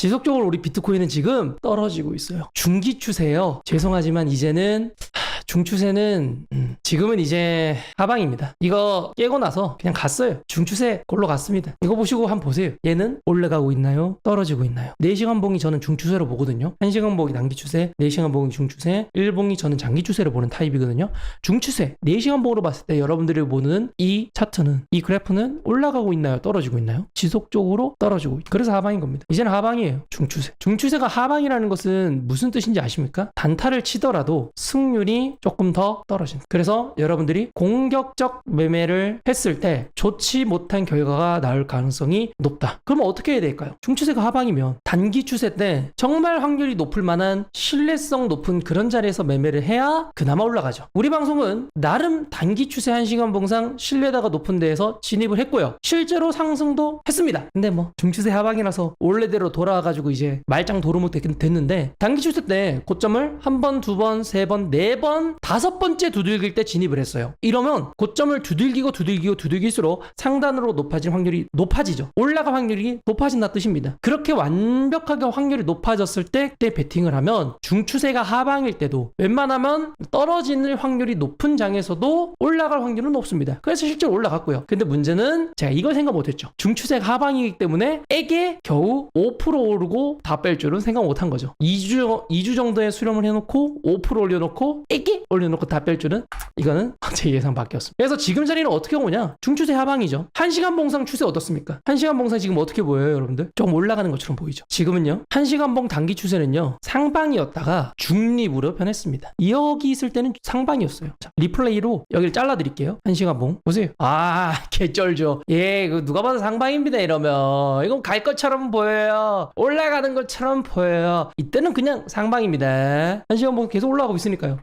지속적으로 우리 비트코인은 지금 떨어지고 있어요. 중기 추세요. 죄송하지만 이제는 하, 중추세는 음, 지금은 이제 하방입니다. 이거 깨고 나서 그냥 갔어요. 중추세 골로 갔습니다. 이거 보시고 한번 보세요. 얘는 올라가고 있나요? 떨어지고 있나요? 4시간 봉이 저는 중추세로 보거든요. 1시간 봉이 단기 추세, 4시간 봉이 중추세, 1봉이 저는 장기 추세로 보는 타입이거든요. 중추세 4시간 봉으로 봤을 때 여러분들이 보는 이 차트는 이 그래프는 올라가고 있나요? 떨어지고 있나요? 지속적으로 떨어지고 있 그래서 하방인 겁니다. 이제는 하방이에요. 중추세. 중추세가 하방이라는 것은 무슨 뜻인지 아십니까? 단타를 치더라도 승률이 조금 더 떨어진다. 그래서 여러분들이 공격적 매매를 했을 때 좋지 못한 결과가 나올 가능성이 높다. 그러면 어떻게 해야 될까요? 중추세가 하방이면 단기 추세 때 정말 확률이 높을 만한 신뢰성 높은 그런 자리에서 매매를 해야 그나마 올라가죠. 우리 방송은 나름 단기 추세 1시간 봉상 신뢰도가 높은 데에서 진입을 했고요. 실제로 상승도 했습니다. 근데 뭐 중추세 하방이라서 원래대로 돌아와가지고 이제 말짱 도루묵 됐- 됐는데 단기 추세 때 고점을 한 번, 두 번, 세 번, 네 번, 다섯 번째 두들길 때 진입을 했어요. 이러면 고점을 두들기고 두들기고 두들길수록 상단으로 높아질 확률이 높아지죠. 올라갈 확률이 높아진다 뜻입니다. 그렇게 완벽하게 확률이 높아졌을 때 그때 베팅을 하면 중추세가 하방일 때도 웬만하면 떨어지는 확률이 높은 장에서도 올라갈 확률은 높습니다. 그래서 실제로 올라갔고요. 근데 문제는 제가 이걸 생각 못했죠. 중추세가 하방이기 때문에 에게 겨우 5% 오르고 다 뺄 줄은 생각 못한 거죠. 2주 2주 정도의 수렴을 해놓고 5% 올려놓고 에게 올려놓고 다 뺄 줄은 이거는 제 예상 밖이었습니다. 그래서 지금 자리는 어떻게 오냐? 중추세 하방이죠. 1시간 봉상 추세 어떻습니까? 1시간 봉상 지금 어떻게 보여요, 여러분들? 조금 올라가는 것처럼 보이죠. 지금은요. 1시간 봉 단기 추세는요. 상방이었다가 중립으로 변했습니다. 여기 있을 때는 상방이었어요. 자, 리플레이로 여기를 잘라 드릴게요. 1시간 봉. 보세요. 아, 개쩔죠. 예, 이거 누가 봐도 상방입니다, 이러면. 이건 갈 것처럼 보여요. 올라가는 것처럼 보여요. 이때는 그냥 상방입니다. 1시간 봉 계속 올라가고 있으니까요.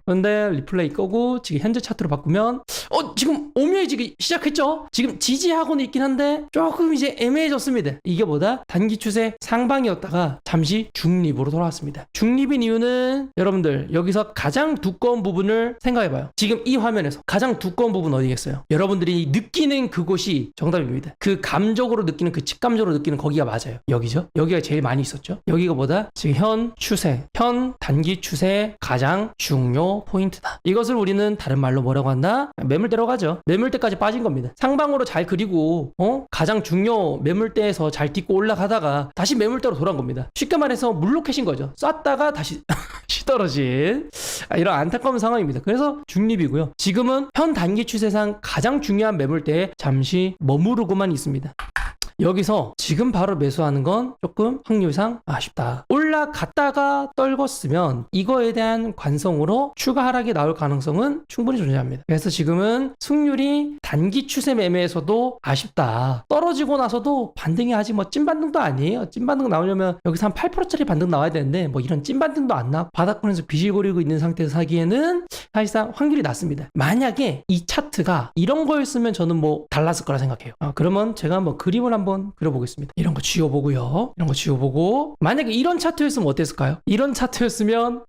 리플레이 끄고 지금 현재 차트로 바꾸면 어, 지금 오묘해 지금 시작했죠? 지금 지지하고는 있긴 한데 조금 이제 애매해졌습니다. 이게 보다 단기 추세 상방이었다가 잠시 중립으로 돌아왔습니다. 중립인 이유는 여러분들 여기서 가장 두꺼운 부분을 생각해봐요. 지금 이 화면에서 가장 두꺼운 부분 어디겠어요? 여러분들이 느끼는 그곳이 정답입니다. 그 감적으로 느끼는 그 직감적으로 느끼는 거기가 맞아요. 여기죠? 여기가 제일 많이 있었죠? 여기가 보다 지금 현 추세, 현 단기 추세 가장 중요 포인트 다. 이것을 우리는 다른 말로 뭐라고 한다? 매물대로 가죠. 매물대까지 빠진 겁니다. 상방으로 잘 그리고 어 가장 중요 매물대에서 잘 딛고 올라가다가 다시 매물대로 돌아온 겁니다. 쉽게 말해서 물로켓인 거죠. 쐈다가 다시 시떨어진 아, 이런 안타까운 상황입니다. 그래서 중립이고요. 지금은 현 단기 추세상 가장 중요한 매물대에 잠시 머무르고만 있습니다. 여기서 지금 바로 매수하는 건 조금 확률상 아쉽다. 올라갔다가 떨궜으면 이거에 대한 관성으로 추가 하락이 나올 가능성은 충분히 존재합니다. 그래서 지금은 승률이 단기 추세 매매에서도 아쉽다. 떨어지고 나서도 반등이 아직 뭐 찐반등도 아니에요. 찐반등 나오려면 여기서 한 8%짜리 반등 나와야 되는데 뭐 이런 찐반등도 안 나고 바닥권에서 비실거리고 있는 상태에서 사기에는 사실상 확률이 낮습니다. 만약에 이 차트가 이런 거였으면 저는 뭐 달랐을 거라 생각해요. 아, 그러면 제가 뭐 그림을 한번 그려보겠습니다. 이런 거 지워보고요. 이런 거 지워보고 만약에 이런 차트였으면 어땠을까요? 이런 차트였으면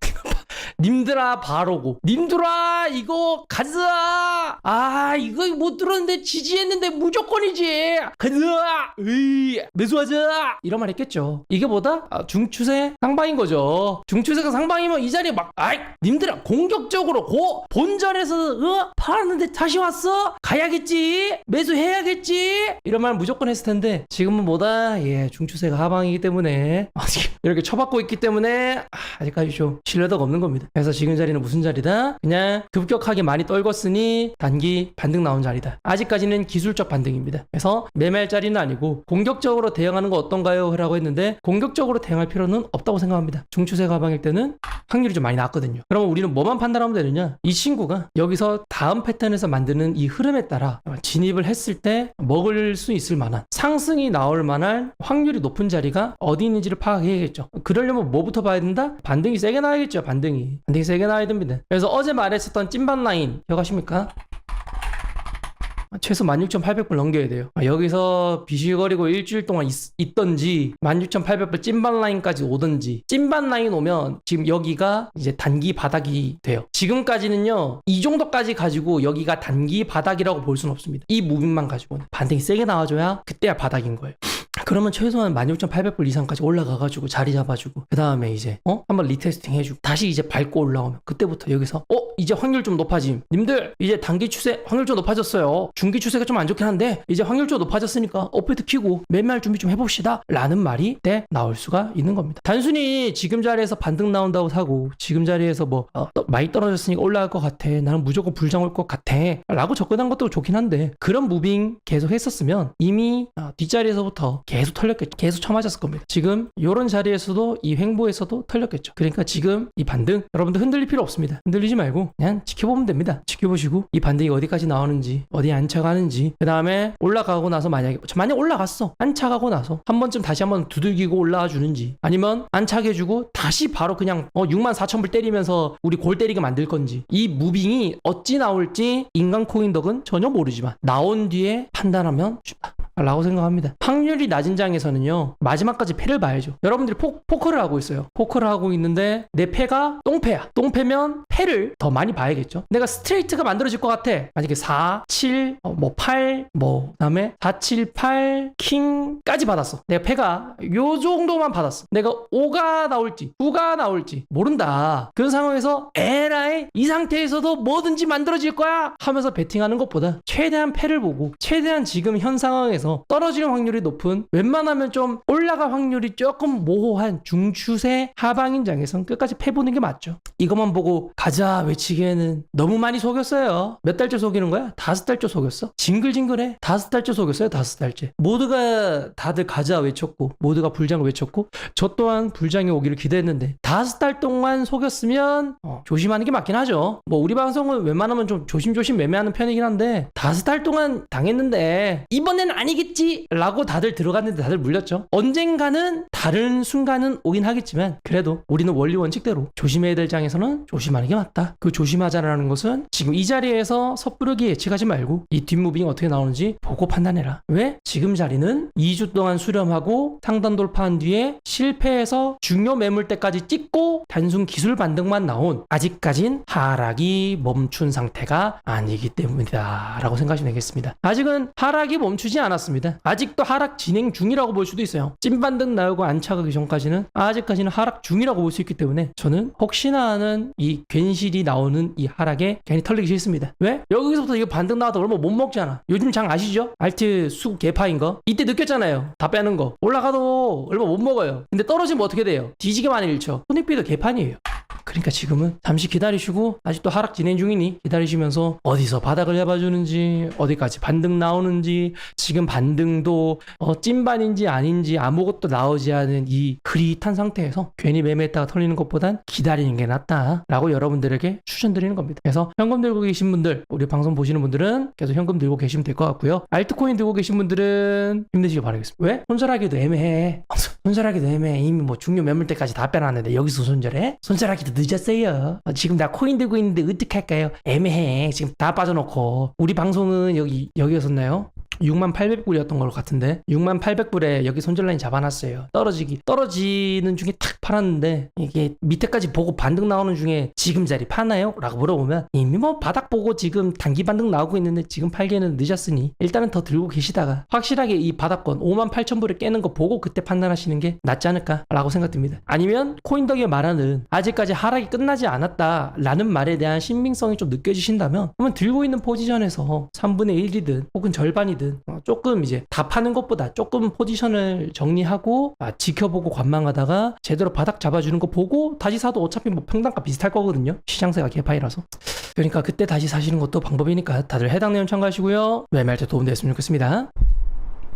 님들아 바로고. 님들아 이거 가자 아! 이거 못 들었는데 지지했는데 무조건이지! 가자 으이 매수하자! 이런 말 했겠죠. 이게 뭐다? 아, 중추세 상방인 거죠. 중추세가 상방이면 이 자리에 막 아이 님들아 공격적으로 고 본전에서 어? 팔았는데 다시 왔어? 가야겠지? 매수해야겠지? 이런 말 무조건 했을 텐데 지금은 뭐다? 예 중추세가 하방이기 때문에. 이렇게 쳐받고 있기 때문에 아, 아직까지 좀 신뢰도가 없는 겁니다. 그래서 지금 자리는 무슨 자리다? 그냥 급격하게 많이 떨궜으니 단기 반등 나온 자리다. 아직까지는 기술적 반등입니다. 그래서 매매할 자리는 아니고 공격적으로 대응하는 거 어떤가요? 라고 했는데 공격적으로 대응할 필요는 없다고 생각합니다. 중추세 가방일 때는 확률이 좀 많이 낮거든요. 그러면 우리는 뭐만 판단하면 되느냐? 이 친구가 여기서 다음 패턴에서 만드는 이 흐름에 따라 진입을 했을 때 먹을 수 있을 만한 상승이 나올 만한 확률이 높은 자리가 어디 있는지를 파악해야겠죠. 그러려면 뭐부터 봐야 된다? 반등이 세게 나야겠죠. 반등이. 반등이 세게 나야 됩니다. 그래서 어제 말했었던 찐반 라인 기억하십니까? 최소 16,800불 넘겨야 돼요. 아, 여기서 비실거리고 일주일 동안 있, 던지 16,800불 찐반 라인까지 오든지 찐반 라인 오면 지금 여기가 이제 단기 바닥이 돼요. 지금까지는요 이 정도까지 가지고 여기가 단기 바닥이라고 볼 수는 없습니다. 이 무빙만 가지고는 반등이 세게 나와줘야 그때야 바닥인 거예요. 그러면 최소한 16,800불 이상까지 올라가가지고 자리 잡아주고 그 다음에 이제 어 한번 리테스팅 해주고 다시 이제 밟고 올라오면 그때부터 여기서 어 이제 확률 좀 높아짐. 님들 이제 단기 추세 확률 좀 높아졌어요. 중기 추세가 좀 안 좋긴 한데 이제 확률 좀 높아졌으니까 업데이트 키고 매매할 준비 좀 해봅시다. 라는 말이 때 나올 수가 있는 겁니다. 단순히 지금 자리에서 반등 나온다고 사고 지금 자리에서 뭐 어, 또 많이 떨어졌으니까 올라갈 것 같아. 나는 무조건 불장 올 것 같아. 라고 접근한 것도 좋긴 한데 그런 무빙 계속 했었으면 이미 어, 뒷자리에서부터 계속 털렸겠죠. 계속 쳐맞았을 겁니다. 지금 이런 자리에서도 이 횡보에서도 털렸겠죠. 그러니까 지금 이 반등 여러분들 흔들릴 필요 없습니다. 흔들리지 말고 그냥 지켜보면 됩니다. 지켜보시고 이 반등이 어디까지 나오는지 어디 안차가는지 그 다음에 올라가고 나서 만약에 만약 올라갔어. 안차가고 나서 한 번쯤 다시 한번 두들기고 올라와 주는지 아니면 안차게 해주고 다시 바로 그냥 어 6만 4천 불 때리면서 우리 골 때리게 만들 건지. 이 무빙이 어찌 나올지 인간 코인 덕은 전혀 모르지만 나온 뒤에 판단하면 쉽다 라고 생각합니다. 확률이 낮은 장에서는요, 마지막까지 패를 봐야죠. 여러분들이 포, 포커를 하고 있어요. 포커를 하고 있는데, 내 패가 똥패야. 똥패면 패를 더 많이 봐야겠죠. 내가 스트레이트가 만들어질 것 같아. 만약에 4, 7, 어, 뭐 8, 뭐, 그 다음에 4, 7, 8, 킹까지 받았어. 내가 패가 요 정도만 받았어. 내가 5가 나올지, 9가 나올지 모른다. 그런 상황에서 에라이 이 상태에서도 뭐든지 만들어질 거야 하면서 베팅하는 것보다 최대한 패를 보고 최대한 지금 현 상황에 서 떨어지는 확률이 높은 웬만하면 좀 올라갈 확률이 조금 모호한 중추세 하방인 장에선 끝까지 패 보는 게 맞죠. 이것만 보고 가자 외치기에는 너무 많이 속였어요. 몇 달째 속이는 거야? 다섯 달째 속였어. 징글징글해. 다섯 달째 속였어요. 다섯 달째. 모두가 다들 가자 외쳤고 모두가 불장을 외쳤고 저 또한 불장이 오기를 기대했는데 다섯 달 동안 속였으면 어, 조심하는 게 맞긴 하죠. 뭐 우리 방송은 웬만하면 좀 조심조심 매매하는 편이긴 한데 다섯 달 동안 당했는데 이번엔 아니 겠지라고 다들 들어갔는데 다들 물렸죠. 언젠가는 다른 순간은 오긴 하겠지만 그래도 우리는 원리 원칙대로 조심해야 될 장에서는 조심하는 게 맞다. 그 조심하자라는 것은 지금 이 자리에서 섣부르게 예측하지 말고 이 뒷무빙이 어떻게 나오는지 보고 판단해라. 왜? 지금 자리는 2주 동안 수렴하고 상단 돌파한 뒤에 실패해서 중요 매물대까지 찍고 단순 기술 반등만 나온 아직까진 하락이 멈춘 상태가 아니기 때문이다 라고 생각하시면 되겠습니다 아직은 하락이 멈추지 않았 습니다. 아직도 하락 진행 중이라고 볼 수도 있어요. 찐반등 나오고 안차가기 전까지는 아직까지는 하락 중이라고 볼 수 있기 때문에 저는 혹시나 하는 이 괜시리 나오는 이 하락에 괜히 털리기 싫습니다. 왜? 여기서부터 이거 반등 나와도 얼마 못 먹잖아. 요즘 장 아시죠? 알트 수급 개파인 거? 이때 느꼈잖아요. 다 빼는 거. 올라가도 얼마 못 먹어요. 근데 떨어지면 어떻게 돼요? 뒤지게 많이 잃죠. 손익비도 개판이에요 그러니까 지금은 잠시 기다리시고 아직도 하락 진행 중이니 기다리시면서 어디서 바닥을 잡아주는지 어디까지 반등 나오는지 지금 반등도 어, 찐반인지 아닌지 아무것도 나오지 않은 이 그릿한 상태에서 괜히 매매했다가 털리는 것보단 기다리는 게 낫다라고 여러분들에게 추천드리는 겁니다. 그래서 현금 들고 계신 분들 우리 방송 보시는 분들은 계속 현금 들고 계시면 될 것 같고요. 알트코인 들고 계신 분들은 힘내시길 바라겠습니다. 왜? 손절하기도 애매해. 손절하기도 애매해. 이미 뭐 중요 매물대까지 다 빼놨는데 여기서 손절해? 손절하기도 늦었어요. 어, 지금 나 코인 들고 있는데 어떡할까요? 애매해. 지금 다 빠져놓고. 우리 방송은 여기, 여기였었나요? 6만 800불이었던 것 같은데 6만 800불에 여기 손절 라인 잡아놨어요. 떨어지기 떨어지는 중에 탁 팔았는데 이게 밑에까지 보고 반등 나오는 중에 지금 자리 파나요? 라고 물어보면 이미 뭐 바닥 보고 지금 단기 반등 나오고 있는데 지금 팔기에는 늦었으니 일단은 더 들고 계시다가 확실하게 이 바닥권 5만 8천 불을 깨는 거 보고 그때 판단하시는 게 낫지 않을까? 라고 생각됩니다. 아니면 코인덕이 말하는 아직까지 하락이 끝나지 않았다 라는 말에 대한 신빙성이 좀 느껴지신다면 그러면 들고 있는 포지션에서 3분의 1이든 혹은 절반이든 어, 조금 이제 다 파는 것보다 조금 포지션을 정리하고 아, 지켜보고 관망하다가 제대로 바닥 잡아주는 거 보고 다시 사도 어차피 뭐 평단가 비슷할 거거든요. 시장세가 개파이라서. 그러니까 그때 다시 사시는 것도 방법이니까 다들 해당 내용 참고하시고요. 매매할 때 도움됐으면 좋겠습니다.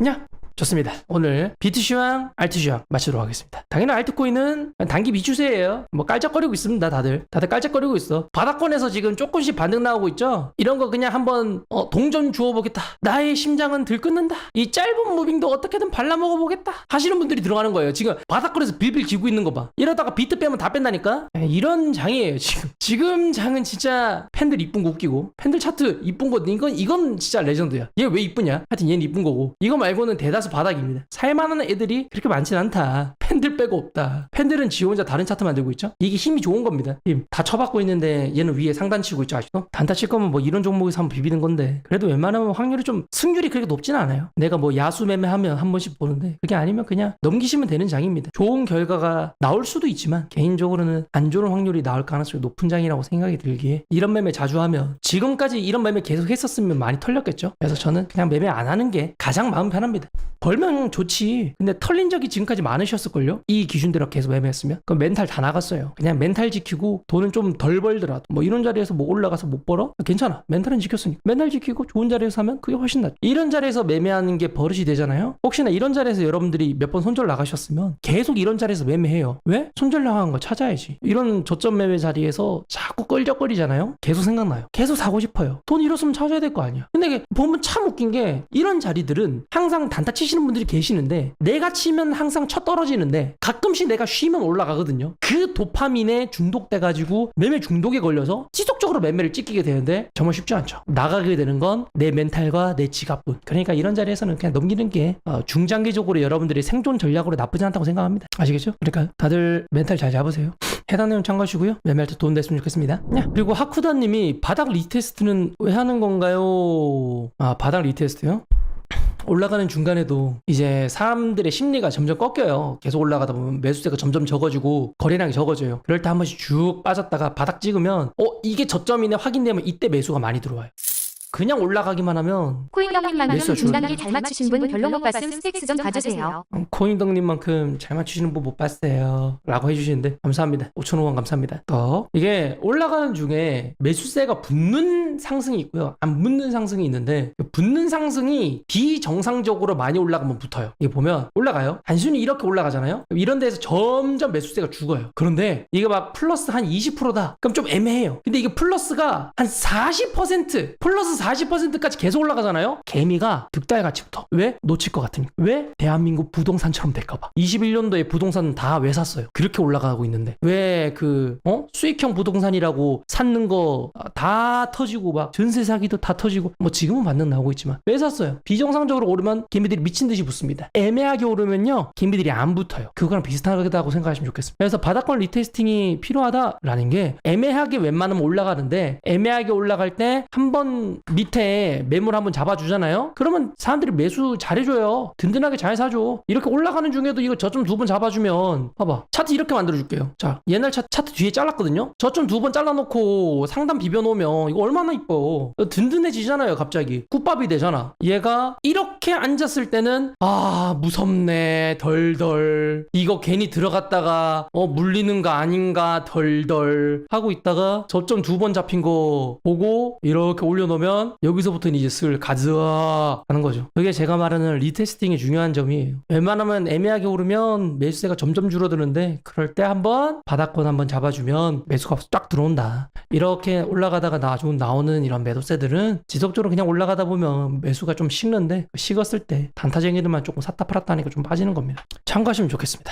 야 좋습니다. 오늘 비트시황, 알트시황 마치도록 하겠습니다. 당연히 알트코인은 단기 비추세예요. 뭐 깔짝거리고 있습니다. 다들 다들 깔짝거리고 있어. 바닥권에서 지금 조금씩 반등 나오고 있죠. 이런 거 그냥 한번 어, 동전 주워보겠다. 나의 심장은 들끓는다. 이 짧은 무빙도 어떻게든 발라먹어보겠다. 하시는 분들이 들어가는 거예요. 지금 바닥권에서 빌빌 지고 있는 거 봐. 이러다가 비트 빼면 다 뺀다니까. 에, 이런 장이에요 지금. 지금 장은 진짜 팬들 이쁜 거 웃기고 팬들 차트 이쁜 거 이건 이건 진짜 레전드야. 얘 왜 이쁘냐? 하여튼 얘는 이쁜 거고 이거 말고는 대다수 바닥입니다. 살만한 애들이 그렇게 많진 않다. 팬들 빼고 없다. 팬들은 지 혼자 다른 차트 만들고 있죠. 이게 힘이 좋은 겁니다. 힘 다 쳐받고 있는데 얘는 위에 상단 치고 있죠 아시죠? 단타 칠 거면 뭐 이런 종목에서 한번 비비는 건데 그래도 웬만하면 확률이 좀 승률이 그렇게 높진 않아요. 내가 뭐 야수 매매하면 한 번씩 보는데 그게 아니면 그냥 넘기시면 되는 장입니다. 좋은 결과가 나올 수도 있지만 개인적으로는 안 좋은 확률이 나올 가능성이 높은 장이라고 생각이 들기에 이런 매매 자주 하면 지금까지 이런 매매 계속 했었으면 많이 털렸겠죠. 그래서 저는 그냥 매매 안 하는 게 가장 마음 편합니다. 벌면 좋지. 근데 털린 적이 지금까지 많으셨을 걸 요? 이 기준대로 계속 매매했으면? 그럼 멘탈 다 나갔어요. 그냥 멘탈 지키고 돈은 좀 덜 벌더라도 뭐 이런 자리에서 뭐 올라가서 못 벌어? 괜찮아. 멘탈은 지켰으니까. 멘탈 지키고 좋은 자리에서 하면 그게 훨씬 낫죠. 이런 자리에서 매매하는 게 버릇이 되잖아요? 혹시나 이런 자리에서 여러분들이 몇 번 손절 나가셨으면 계속 이런 자리에서 매매해요. 왜? 손절 나간 거 찾아야지. 이런 저점 매매 자리에서 자꾸 끌적거리잖아요? 계속 생각나요. 계속 사고 싶어요. 돈 잃었으면 찾아야 될 거 아니야. 근데 보면 참 웃긴 게 이런 자리들은 항상 단타 치시는 분들이 계시는데 내가 치면 항상 쳐 떨어지는 데 가끔씩 내가 쉬면 올라가거든요. 그 도파민에 중독돼가지고 매매 중독에 걸려서 지속적으로 매매를 찍히게 되는데 정말 쉽지 않죠. 나가게 되는 건 내 멘탈과 내 지갑뿐. 그러니까 이런 자리에서는 그냥 넘기는 게 어, 중장기적으로 여러분들이 생존 전략으로 나쁘지 않다고 생각합니다. 아시겠죠? 그러니까 다들 멘탈 잘 잡으세요. 해당 내용 참고하시고요. 매매할 때 도움 됐으면 좋겠습니다. 야, 그리고 하쿠다님이 바닥 리테스트는 왜 하는 건가요? 아 바닥 리테스트요? 올라가는 중간에도 이제 사람들의 심리가 점점 꺾여요. 계속 올라가다 보면 매수세가 점점 적어지고 거래량이 적어져요. 그럴 때 한 번씩 쭉 빠졌다가 바닥 찍으면 어 이게 저점이네 확인되면 이때 매수가 많이 들어와요. 그냥 올라가기만 하면 코인형님만큼 매수가 중단기 잘 맞추신 분 별로 못 봤음 스택스 좀 봐주세요. 음, 코인덕님만큼 잘 맞추시는 분 못 봤어요. 라고 해주시는데 감사합니다. 5,500원 감사합니다. 더 이게 올라가는 중에 매수세가 붙는 상승이 있고요. 안 붙는 상승이 있는데 그 붙는 상승이 비정상적으로 많이 올라가면 붙어요. 이게 보면 올라가요. 단순히 이렇게 올라가잖아요. 이런 데서 점점 매수세가 죽어요. 그런데 이게 막 플러스 한 20%다. 그럼 좀 애매해요. 근데 이게 플러스가 한 40% 플러스 40%까지 계속 올라가잖아요. 개미가 득달 같이 붙어. 왜? 놓칠 것 같으니까. 왜? 대한민국 부동산처럼 될까봐. 21년도에 부동산 다왜 샀어요? 그렇게 올라가고 있는데. 왜 그, 어? 수익형 부동산이라고 샀는 거 다 터지고 막 전세 사기도 다 터지고 뭐 지금은 반등 나오고 있지만 왜 샀어요? 비정상적으로 오르면 개미들이 미친 듯이 붙습니다. 애매하게 오르면요. 개미들이 안 붙어요. 그거랑 비슷하다고 생각하시면 좋겠습니다. 그래서 바닥권 리테스팅이 필요하다라는 게 애매하게 웬만하면 올라가는데 애매하게 올라갈 때 한번 밑에 매물 한번 잡아주잖아요. 그러면 사람들이 매수 잘해줘요. 든든하게 잘 사줘. 이렇게 올라가는 중에도 이거 저점 두 번 잡아주면 봐봐 차트 이렇게 만들어줄게요. 자 옛날 차, 차트 뒤에 잘랐거든요. 저점 두 번 잘라놓고 상단 비벼놓으면 이거 얼마나 이뻐. 든든해지잖아요. 갑자기 굿밥이 되잖아. 얘가 이렇게 앉았을 때는 아 무섭네 덜덜 이거 괜히 들어갔다가 어 물리는 거 아닌가 덜덜 하고 있다가 저점 두 번 잡힌 거 보고 이렇게 올려놓으 면 여기서부터는 이제 슬 가즈아 하는 거죠. 그게 제가 말하는 리테스팅의 중요한 점이에요. 웬만하면 애매하게 오르면 매수세가 점점 줄어드는데 그럴 때 한번 바닥권 한번 잡아주면 매수가 쫙 들어온다. 이렇게 올라가다가 나중 나오는 이런 매도세들은 지속적으로 그냥 올라가다 보면 매수가 좀 식는데 식었을 때 단타쟁이들만 조금 샀다 팔았다 하니까 좀 빠지는 겁니다. 참고하시면 좋겠습니다.